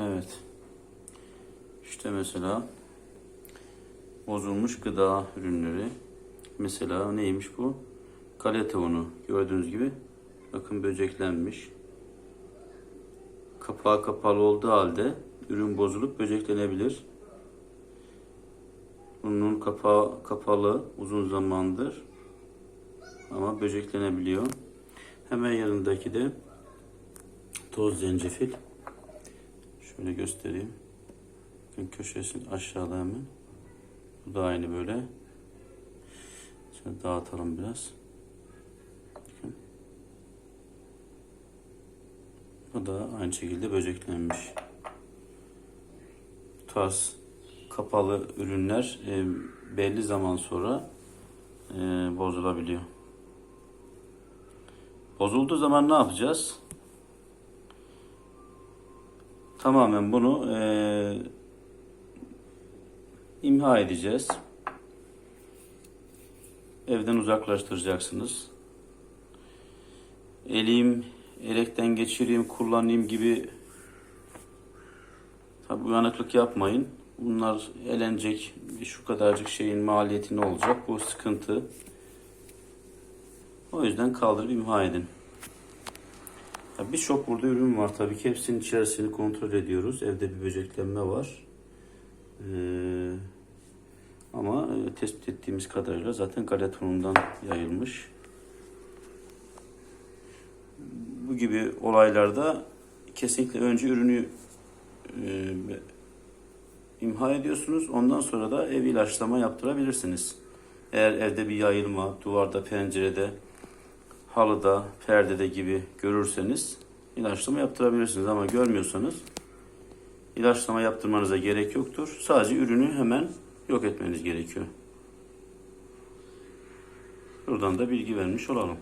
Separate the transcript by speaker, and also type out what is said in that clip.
Speaker 1: Evet. İşte mesela bozulmuş gıda ürünleri. Mesela neymiş bu? Galeta unu. Gördüğünüz gibi bakın böceklenmiş. Kapağı kapalı olduğu halde ürün bozulup böceklenebilir. Bunun kapağı kapalı uzun zamandır ama böceklenebiliyor. Hemen yanındaki de toz zencefil. Şöyle göstereyim. Bakın köşesinin aşağıda hemen. Bu da aynı böyle. Şöyle dağıtalım biraz. Bakın. Bu da aynı şekilde böceklenmiş. Bu tarz kapalı ürünler e, belli zaman sonra e, bozulabiliyor. Bozulduğu zaman ne yapacağız? Tamamen bunu eee, imha edeceğiz. Evden uzaklaştıracaksınız. Eleyim, elekten geçireyim, kullanayım gibi tabi uyanıklık yapmayın. Bunlar elenecek şu kadarcık şeyin maliyeti ne olacak? Bu sıkıntı. O yüzden kaldırıp imha edin. Birçok burada ürün var tabii ki hepsinin içerisini kontrol ediyoruz. Evde bir böceklenme var. Ee, ama e, tespit ettiğimiz kadarıyla zaten galetonundan yayılmış. Bu gibi olaylarda kesinlikle önce ürünü e, imha ediyorsunuz. Ondan sonra da ev ilaçlama yaptırabilirsiniz. Eğer evde bir yayılma, duvarda, pencerede, halıda, perdede gibi görürseniz ilaçlama yaptırabilirsiniz ama görmüyorsanız ilaçlama yaptırmanıza gerek yoktur. Sadece ürünü hemen yok etmeniz gerekiyor. Buradan da bilgi vermiş olalım.